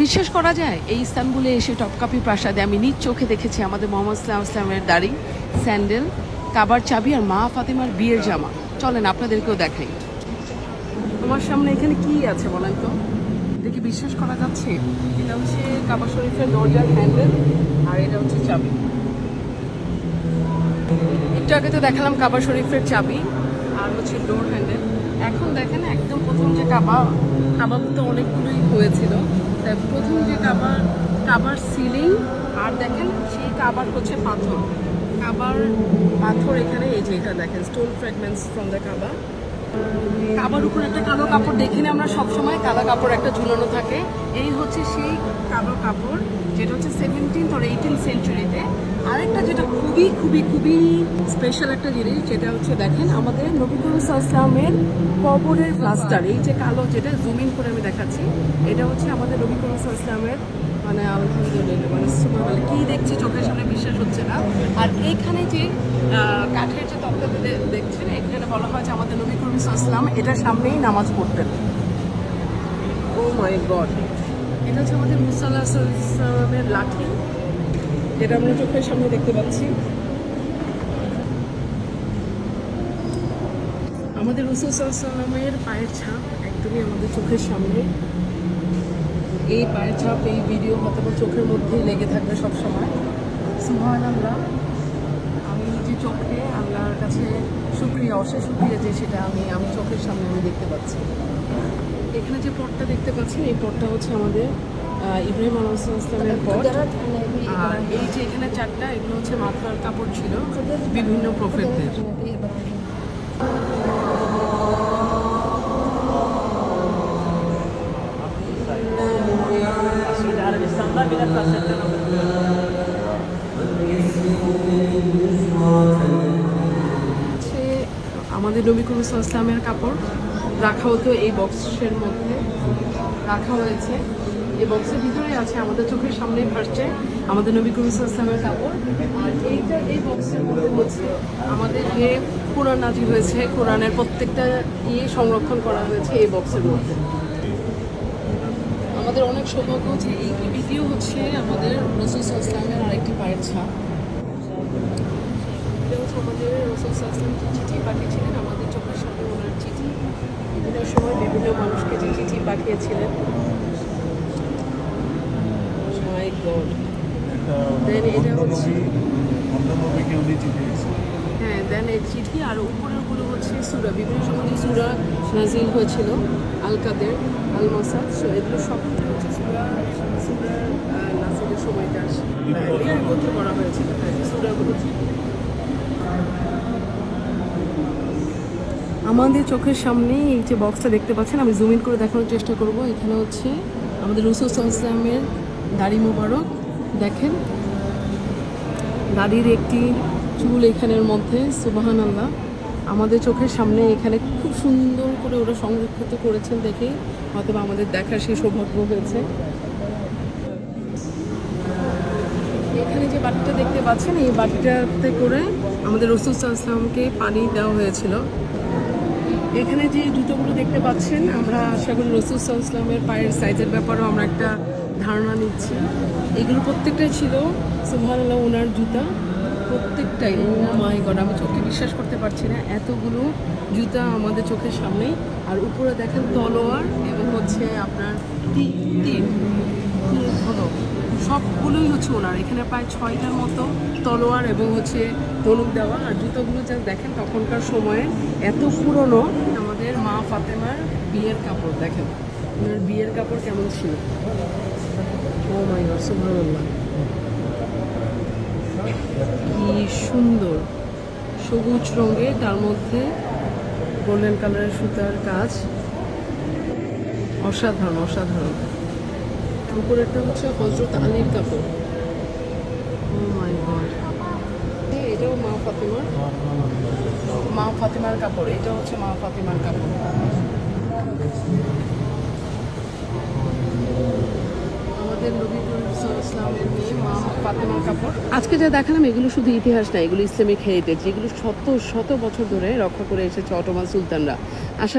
বিশ্বাস করা যায়? এই ইস্তানবুলে এসে টপকাপি প্রাসাদে আমি নিজ চোখে দেখেছি আমাদের মোহাম্মদ ইসলাম ইসলামের দাড়ি, স্যান্ডেল, কাবার চাবি আর মা ফাতেমার বিয়ের জামা। চলেন, আপনাদেরকেও দেখাই। তোমার সামনে এখানে কি আছে বলেন তো? দেখি বিশ্বাস করা যাচ্ছে? এটা হচ্ছে কাবা শরীফের দরজার হ্যান্ডেল আর এটা হচ্ছে চাবি। একটু আগে তো দেখালাম কাবা শরীফের চাবি আর হচ্ছে ডোর হ্যান্ডেল। এখন দেখেন একদম প্রথম যে কাবা, কাবাব তো অনেকগুলোই হয়েছিল। তাই প্রথম যে কাবার কাবার সিলিং আর দেখেন সেই কাবার হচ্ছে পাথর। কাবার পাথর এখানে এই যে এটা দেখেন stone fragments from the Kaaba. কাবার উপর একটা কালো কাপড় দেখিনি আমরা সবসময় কালো কাপড় একটা ঝুলানো থাকে। এই হচ্ছে সেই কালো কাপড় যেটা হচ্ছে সেভেন্টিন or এইটিন সেঞ্চুরিতে আরেকটা যেটা খুবই খুবই খুবই স্পেশাল একটা জিনিস যেটা হচ্ছে দেখেন আমাদের নবী করিম ইসলামের কবরের প্লাস্টার এই যে কালো যেটা জুম ইন করে আমি দেখাচ্ছি এটা হচ্ছে আমাদের নবী করিম ইসলামের মানে আলহামদুলিল্লাহ মানে সুবহানাল্লাহ, কি দেখছি চোখের সামনে বিশ্বাস হচ্ছে না। আর এখানে যে কাঠের যে এখানে বলা হয় যে আমাদের নবী করিম ইসলাম এটার সামনেই নামাজ পড়তেন। ও মাই গড এটা হচ্ছে আমাদের মুসাল্লাহ ইসলামের লাঠি। যেটা আমরা চোখের সামনে দেখতে পাচ্ছি। আমাদের রসুলামের পায়ের ছাপ একদমই আমাদের চোখের সামনে। এই পায়ের ছাপ এই ভিডিও হয়তো চোখের মধ্যেই লেগে থাকবে সব সময় সুহান আল্লাহ আমি চোখে আল্লাহর কাছে শুক্রিয়া, অশেষ শুক্রিয়া যে সেটা আমি আমি চোখের সামনে আমি দেখতে পাচ্ছি। এখানে যে পটটা দেখতে পাচ্ছেন এই পটটা হচ্ছে আমাদের ইব্রাহিম আলাহ ইসলামের পট। এই যে এখানে চারটা, এগুলো হচ্ছে মাথার কাপড় ছিল বিভিন্ন প্রফেটদের নবী করিম ইসলামের কাপড় রাখা হতো এই বক্সের মধ্যে রাখা হয়েছে এই বক্সের ভিতরে আছে আমাদের চোখের সামনেই ভাসছে আমাদের নবী করিম ইসলামের কাপড়। আর এইটা, এই বক্সের মধ্যে হচ্ছে আমাদের যে কোরআন নাজির হয়েছে, কোরআনের প্রত্যেকটা ইয়ে সংরক্ষণ করা হয়েছে এই বক্সের মধ্যে। আমাদের অনেক সৌভাগ্য যে এই ভিডিও হচ্ছে আমাদের রসুল ইসলামের আরেকটি পায়ের ছাপ। আমাদের রসুল যে চিঠি পাঠিয়েছিলেন আমাদের চোখের সামনে ওনার চিঠি বিভিন্ন সময় বিভিন্ন মানুষকে যে চিঠি পাঠিয়েছিলেন। মাই গড দেন এটা হচ্ছে হ্যাঁ দেন এই চিঠি আর উপরেরগুলো হচ্ছে সুরা। বিভিন্ন সময় যে সুরা নাজিল হয়েছিল আল কাদের আল মাসাদ সো এগুলো সবগুলো হচ্ছে সুরা নাজিলের সময়টা। লিপিবদ্ধ করা হয়েছিল। হ্যাঁ সুরাগুলো। আমাদের চোখের সামনে এই যে বক্সটা দেখতে পাচ্ছেন, আমি জুম ইন করে দেখানোর চেষ্টা করব। এখানে হচ্ছে আমাদের রসুল ইসলামের দাড়ি মোবারক। দেখেন, দাড়ির একটি চুল এখানের মধ্যে সুবাহান আল্লাহ আমাদের চোখের সামনে এখানে খুব সুন্দর করে ওরা সংরক্ষিত করেছেন দেখে হয়তো আমাদের দেখার সেই সৌভাগ্য হয়েছে। এখানে যে বাটিটা দেখতে পাচ্ছেন, এই বাটিটাতে করে আমাদের রসুল ইসলামকে পানি দেওয়া হয়েছিল। এখানে যে জুতোগুলো দেখতে পাচ্ছেন, আমরা আশা করি রসুল ইসলামের পায়ের সাইজের ব্যাপারেও আমরা একটা ধারণা নিচ্ছি। এগুলো প্রত্যেকটাই ছিল, সুবহানাল্লাহ, ওনার জুতা। প্রত্যেকটাই, ও মাই গড, আমি চোখে বিশ্বাস করতে পারছি না, এতগুলো জুতা আমাদের চোখের সামনেই। আর উপরে দেখেন তলোয়ার এবং হচ্ছে আপনার তীর সবগুলোই হচ্ছে ওনার। এখানে প্রায় ছয়টার মতো তলোয়ার এবং হচ্ছে ধনুক দেওয়া। আর জুতোগুলো যা দেখেন তখনকার সময়ে এত পুরনো। আমাদের মা ফাতেমার বিয়ের কাপড়, দেখেন। ওনার বিয়ের কাপড় কেমন ছিল। ও মাই কি সুন্দর। সবুজ রঙের তার মধ্যে গোল্ডেন কালারের সুতার কাজ। অসাধারণ অসাধারণ। উপরেরটা হচ্ছে হজরত আলীর কাপড়। ও মাই গড এটাও মা ফাতেমার। মা ফাতেমার কাপড় এটা হচ্ছে মা ফাতেমার কাপড়। আমাদের নবী সাল্লাল্লাহু মেয়ে মা ফাতেমার কাপড়। আজকে যা দেখালাম এগুলো শুধু ইতিহাস না এগুলো ইসলামিক হেরিটেজ যেগুলো শত শত বছর ধরে রক্ষা করে এসেছে অটোমান সুলতানরা। আশা